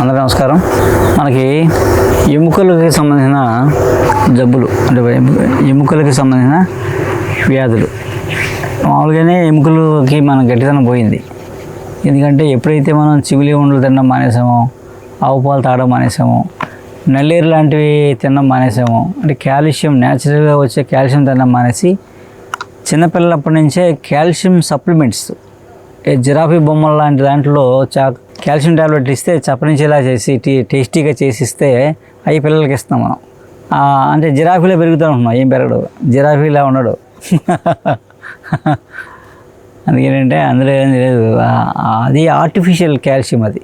అందరూ నమస్కారం. మనకి ఎముకలకి సంబంధించిన జబ్బులు అంటే ఎముకలకి సంబంధించిన వ్యాధులు. మామూలుగానే ఎముకలకి మనం గట్టితనం పోయింది. ఎందుకంటే ఎప్పుడైతే మనం చివిలి ఉండలు తినడం మానేసామో ఆవు పాలు తాగడం మానేసామో నల్లేరు లాంటివి తినడం మానేసామో అంటే కాల్షియం న్యాచురల్గా వచ్చే కాల్షియం తినడం మానేసి చిన్నపిల్లలప్పటి నుంచే కాల్షియం సప్లిమెంట్స్ జిరాఫీ బొమ్మల లాంటి దాంట్లో చా కాల్షియం టాబ్లెట్ ఇస్తే చప్పనించేలా చేసి టీ టేస్టీగా చేసి ఇస్తే అవి పిల్లలకి ఇస్తాం మనం. అంటే జిరాఫీలో పెరుగుతూ ఉంటున్నాం ఏం పెరగడు జిరాఫీలా ఉండడు. అందుకేంటంటే అందులో ఏం లేదు. అది ఆర్టిఫిషియల్ కాల్షియం అది.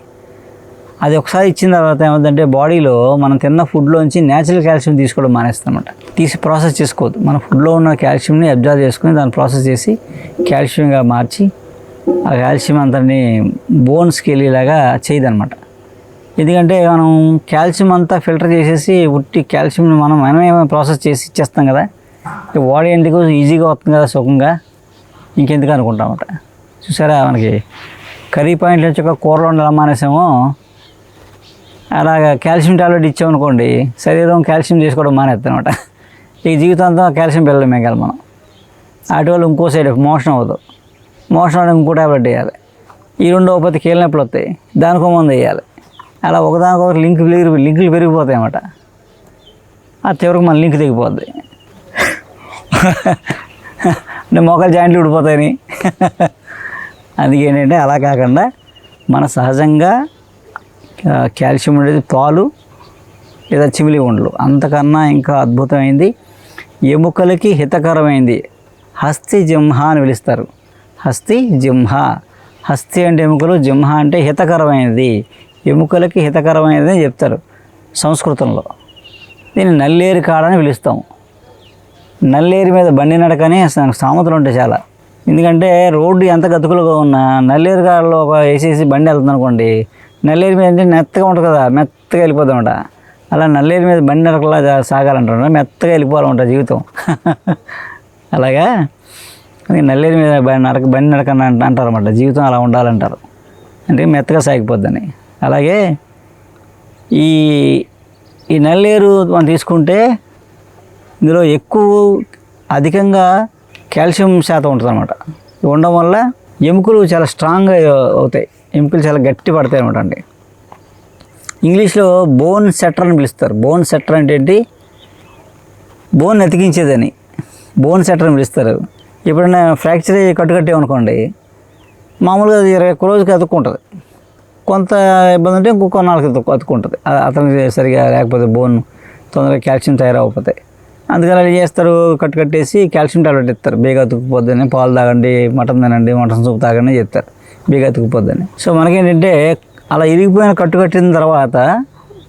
అది ఒకసారి ఇచ్చిన తర్వాత ఏమవుతుందంటే బాడీలో మనం తిన్న ఫుడ్లోంచి న్యాచురల్ కాల్షియం తీసుకోవడం మానేస్తామంట తీసి ప్రాసెస్ చేసుకోవద్దు. మన ఫుడ్లో ఉన్న కాల్షియంని అబ్జర్వ్ చేసుకుని దాన్ని ప్రాసెస్ చేసి కాల్షియంగా మార్చి ఆ కాల్షియం అంతని బోన్స్కి వెళ్ళేలాగా చేయదనమాట ఎందుకంటే మనం కాల్షియం అంతా ఫిల్టర్ చేసేసి ఉట్టి కాల్షియంని మనం మనమే ప్రాసెస్ చేసి ఇచ్చేస్తాం కదా. ఈ బాడీ ఎందుకు ఈజీగా వస్తుంది కదా సుఖంగా? ఇంకెందుకు అనుకుంటామట చూసారా మనకి కర్రీ పాయింట్లు వచ్చి ఒక కూరలో ఉండాలి మానేసామో. అలాగా కాల్షియం టాబ్లెట్ ఇచ్చామనుకోండి శరీరం కాల్షియం చేసుకోవడం మానేస్తాం అనమాట ఈ జీవితాంతం కాల్షియం పిల్లలు మింగాలి మనం. అటు వాళ్ళు ఇంకో సైడ్ మోషన్ అవ్వదు. మోషన్ అవడానికి ఇంకో ట్యాబ్లెట్ వేయాలి. ఈ రెండు ఒకటి కీళ్ళనొప్పులు వస్తాయి. దానికో మందు వేయాలి. అలా ఒకదానికొకటి లింక్ పెరిగి లింకులు పెరిగిపోతాయి అన్నమాట. ఆ చివరికి మన లింక్ తెగిపోద్ది. అంటే మోకాలు జాయింట్లు ఊడిపోతాయని. అందుకేంటంటే అలా కాకుండా మన సహజంగా కాల్షియం ఉండేది పాలు లేదా చిమిలి ఉండలు. అంతకన్నా ఇంకా అద్భుతమైంది ఎముకలకి హితకరమైంది హస్తి జింహ అని పిలుస్తారు. హస్తి జింహ. హస్తి అంటే ఎముకలు జింహ అంటే హితకరమైనది. ఎముకలకి హితకరమైనది అని చెప్తారు సంస్కృతంలో. దీన్ని నల్లేరు కాడని పిలుస్తాం. నల్లేరు మీద బండి నడకని సామెతలు ఉంటాయి చాలా. ఎందుకంటే రోడ్డు ఎంత గతుకులుగా ఉన్నా నల్లేరు కాడలో ఒక వేసేసి బండి వెళ్తుంది అనుకోండి నల్లేరు మీద అంటే మెత్తగా ఉంటుంది కదా మెత్తగా వెళ్ళిపోతామట అలా నల్లేరు మీద బండి నడకలా సాగాలంటారు మెత్తగా వెళ్ళిపోవాలంట జీవితం. అలాగా? నల్లేరు మీద బండి నడక బండి నడక అంటారు అనమాట జీవితం అలా ఉండాలంటారు. అంటే మెత్తగా సాగిపోద్దని. అలాగే ఈ ఈ నల్లేరు మనం తీసుకుంటే ఇందులో ఎక్కువ అధికంగా కాల్షియం శాతం ఉంటుంది అనమాట ఉండడం వల్ల ఎముకలు చాలా స్ట్రాంగ్గా అవుతాయి. ఎముకలు చాలా గట్టి పడతాయి అనమాట అండి. ఇంగ్లీష్లో బోన్ సెట్టర్ అని పిలుస్తారు. బోన్ సెట్టర్ అంటే ఏంటి? బోన్ అతికించేదని. బోన్ సెట్టర్ అని పిలుస్తారు. ఎప్పుడైనా ఫ్రాక్చర్ అయ్యి కట్టుకట్టామనుకోండి మామూలుగా అది ఇరవై ఒక్క రోజుకి అతుక్కుంటుంది. కొంత ఇబ్బంది ఉంటే ఇంకొక నాలుగు అతుక్కు అతుక్కుంటుంది అతనికి సరిగా లేకపోతే బోన్ తొందరగా కాల్షియం తయారవకపోతే అందుకని అది చేస్తారు కట్టు కట్టేసి కాల్షియం టాబ్లెట్ ఇస్తారు. బేగా అతుక్కుపోద్దని పాలు తాగండి మటన్ తినండి మటన్ సూప్ తాగండి చెప్తారు. బేగా అతుక్కుపోద్దని. సో మనకేంటంటే అలా ఇరిగిపోయిన కట్టు కట్టిన తర్వాత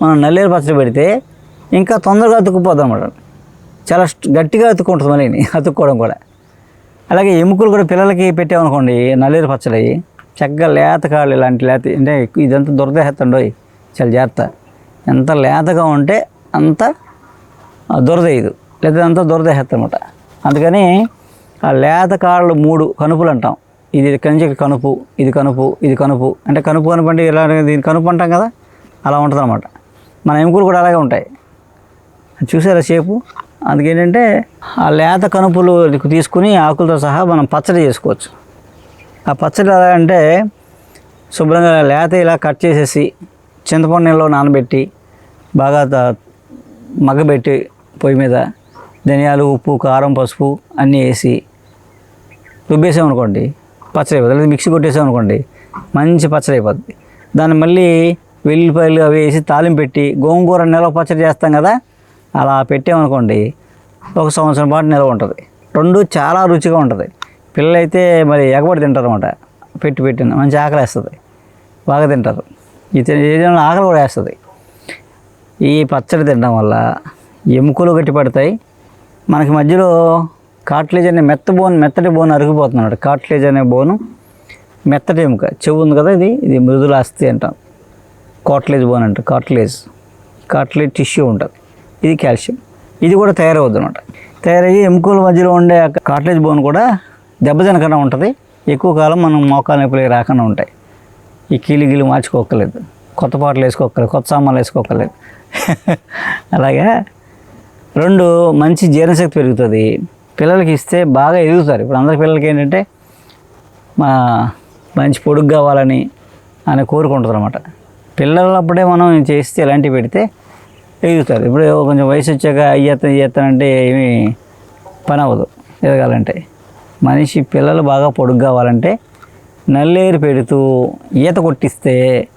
మనం నల్లేరు పచ్చడి పెడితే ఇంకా తొందరగా అతుక్కుపోద్ది అనమాట చాలా గట్టిగా అతుక్కుంటుంది మళ్ళీ అతుక్కోవడం కూడా. అలాగే ఎముకలు కూడా పిల్లలకి పెట్టామనుకోండి నల్లేరు పచ్చడి చక్కగా లేత కాళ్ళు ఇలాంటి లేత అంటే ఇదంతా దురదేహత్తండోయ్ చాలా జాగ్రత్త. ఎంత లేతగా ఉంటే అంత దురదేయదు లేదా అంత దురదేహత్త అనమాట అందుకని ఆ లేత కాళ్ళు మూడు కనుపులు అంటాం. ఇది ఇక్కడి నుంచి కనుపు ఇది కనుపు ఇది కనుపు అంటే కనుపు కనుపు అంటే ఇలా దీని కనుపు అంటాం కదా అలా ఉంటుంది అనమాట మన ఎముకలు కూడా అలాగే ఉంటాయి. చూసారా షేపు? అందుకేంటంటే ఆ లేత కనుపులు తీసుకుని ఆకులతో సహా మనం పచ్చడి చేసుకోవచ్చు. ఆ పచ్చడి ఎలా అంటే శుభ్రంగా లేత ఇలా కట్ చేసేసి చింతపండు నీళ్ళలో నానబెట్టి బాగా మగ్గబెట్టి పొయ్యి మీద ధనియాలు ఉప్పు కారం పసుపు అన్నీ వేసి రుబ్బేసామనుకోండి పచ్చడి అయిపోతుంది లేదా మిక్సీ కొట్టేసామనుకోండి మంచి పచ్చడి అయిపోద్ది. దాన్ని మళ్ళీ వెల్లుల్లిపాయలు అవి వేసి తాలింపు పెట్టి గోంగూర నెల పచ్చడి చేస్తాం కదా అలా పెట్టామనుకోండి ఒక సంవత్సరం పాటు నిల్వ ఉంటుంది. రెండు చాలా రుచిగా ఉంటుంది. పిల్లలైతే మరి ఎగబడి తింటారు అనమాట పెట్టి పెట్టిన మంచి ఆకలి వేస్తుంది. బాగా తింటారు. ఇది ఏదైనా ఆకలి కూడా వేస్తుంది. ఈ పచ్చడి తినడం వల్ల ఎముకలు గట్టి పడతాయి. మనకి మధ్యలో కాట్లేజ్ అనే మెత్త బోన్ మెత్తటి బోన్ అరిగిపోతున్నాడు కాట్లేజ్ అనే బోను మెత్తటి ఎముక. చెవు ఉంది కదా ఇది? ఇది మృదులాస్తి అంటాం. కాట్లేజ్ బోన్ అంటారు. కాట్లేజ్ కాట్లేజ్ టిష్యూ ఉంటుంది. ఇది కాల్షియం. ఇది కూడా తయారవుద్ది అనమాట తయారయ్యి ఎముకల మధ్యలో ఉండే కాట్లేజ్ బోన్ కూడా దెబ్బతినకుండా ఉంటుంది. ఎక్కువ కాలం మనం మోకాలు నొప్పులు రాకుండా ఉంటాయి. ఈ కీలు గీలు మార్చుకోకలేదు కొత్త పాటలు వేసుకోకర్లేదు కొత్త సామాన్లు వేసుకోకర్లేదు అలాగే రెండు మంచి జీర్ణశక్తి పెరుగుతుంది. పిల్లలకి ఇస్తే బాగా ఎదుగుతారు. ఇప్పుడు అందరి పిల్లలకి ఏంటంటే మా మంచి పొడుగు కావాలని అని కోరుకుంటుంది అనమాట పిల్లలప్పుడే మనం చేస్తే ఇలాంటివి పెడితే ఎదుగుతారు ఇప్పుడు కొంచెం వయసు వచ్చాక అయ్యేత చేస్తానంటే ఏమీ పని అవ్వదు ఎదగాలంటే. మనిషి పిల్లలు బాగా పొడుగు కావాలంటే నల్లేరు పెడుతూ ఈత కొట్టిస్తే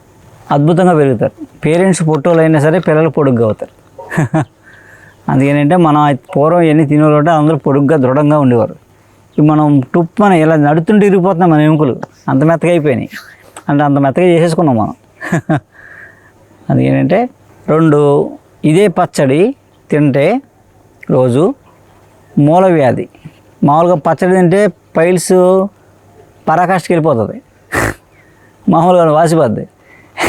అద్భుతంగా పెరుగుతారు. పేరెంట్స్ ఫోటోలు అయినా సరే పిల్లలు పొడుగ్గా అవుతారు. అందుకేనంటే మనం పూర్వం ఎన్ని తినేవాళ్ళు అందరూ పొడుగ్గా దృఢంగా ఉండేవారు. ఇప్పుడు మనం టుప్ మనం ఇలా నడుతుంటే ఇరిగిపోతున్నాం మన ఎముకలు అంత మెత్తగా అయిపోయినాయి. అంటే అంత మెత్తగా చేసేసుకున్నాం మనం. అందుకేనంటే రెండు ఇదే పచ్చడి తింటే రోజు మూల వ్యాధి. మామూలుగా పచ్చడి తింటే పైల్స్ పరాకాష్ఠకి వెళ్ళిపోతుంది. మామూలుగా వాసిపోద్ది.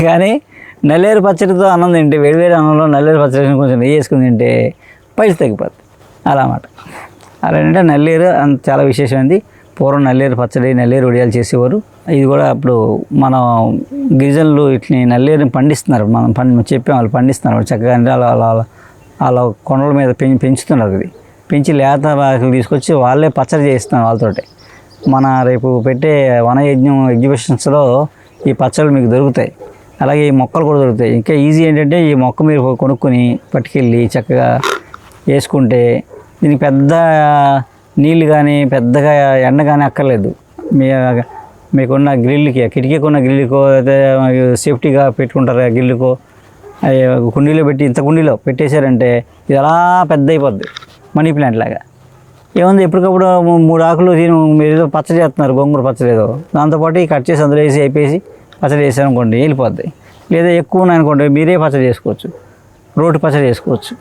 కానీ నల్లేరు పచ్చడితో అన్నం తింటే వేడివేడి అన్నంలో నల్లేరు పచ్చడి కొంచెం నెయ్యి వేసుకుని తింటే పైల్స్ తగ్గిపోద్ది. అలా అన్నమాట. అలా అంటే నల్లేరు అంత చాలా విశేషమైంది. పూర్వం నల్లేరు పచ్చడి నల్లేరు వడియాలు చేసేవారు. ఇది కూడా అప్పుడు మన గిరిజనులు ఇట్ని నల్లేరుని పండిస్తున్నారు. మనం పండి చెప్పాం వాళ్ళు పండిస్తున్నారు. చక్కగా అలా అలా అలా కొండల మీద పెంచి పెంచుతున్నారు ఇది పెంచి లేత ఆకులు తీసుకొచ్చి వాళ్ళే పచ్చడి చేయిస్తున్నారు వాళ్ళతోటి. మన రేపు పెట్టే వనయజ్ఞం ఎగ్జిబిషన్స్లో ఈ పచ్చళ్ళు మీకు దొరుకుతాయి. అలాగే ఈ మొక్కలు కూడా దొరుకుతాయి. ఇంకా ఈజీ ఏంటంటే ఈ మొక్క మీరు కొనుక్కొని పట్టుకెళ్ళి చక్కగా వేసుకుంటే దీనికి పెద్ద నీళ్ళు కానీ పెద్దగా ఎండ కానీ అక్కర్లేదు. మీ మీకున్న గ్రిల్కి కిటికీకి ఉన్న గ్రిల్కో సేఫ్టీగా పెట్టుకుంటారు ఆ గ్రిల్కో కుండీలో పెట్టి ఇంత కుండీలో పెట్టేశారంటే ఇది అలా పెద్ద అయిపోద్ది మనీ ప్లాంట్ లాగా. ఏముంది ఎప్పటికప్పుడు మూడు ఆకులు తిని మీరు ఏదో పచ్చడి చేస్తున్నారు గోంగూర పచ్చడి ఏదో. దాంతోపాటు కట్ చేసి అందులో వేసి అయిపోయి పచ్చడి వేసారు అనుకోండి వెళ్ళిపోద్ది లేదా ఎక్కువ ఉన్నాయనుకోండి మీరే పచ్చడి చేసుకోవచ్చు. రోటి పచ్చడి చేసుకోవచ్చు.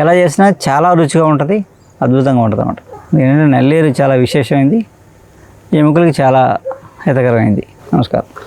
ఎలా చేసినా చాలా రుచిగా ఉంటుంది అద్భుతంగా ఉంటుంది అన్నమాట ఎందుకంటే నల్లేరు చాలా విశేషమైంది. ఎముకలకు చాలా హితకరమైంది. నమస్కారం.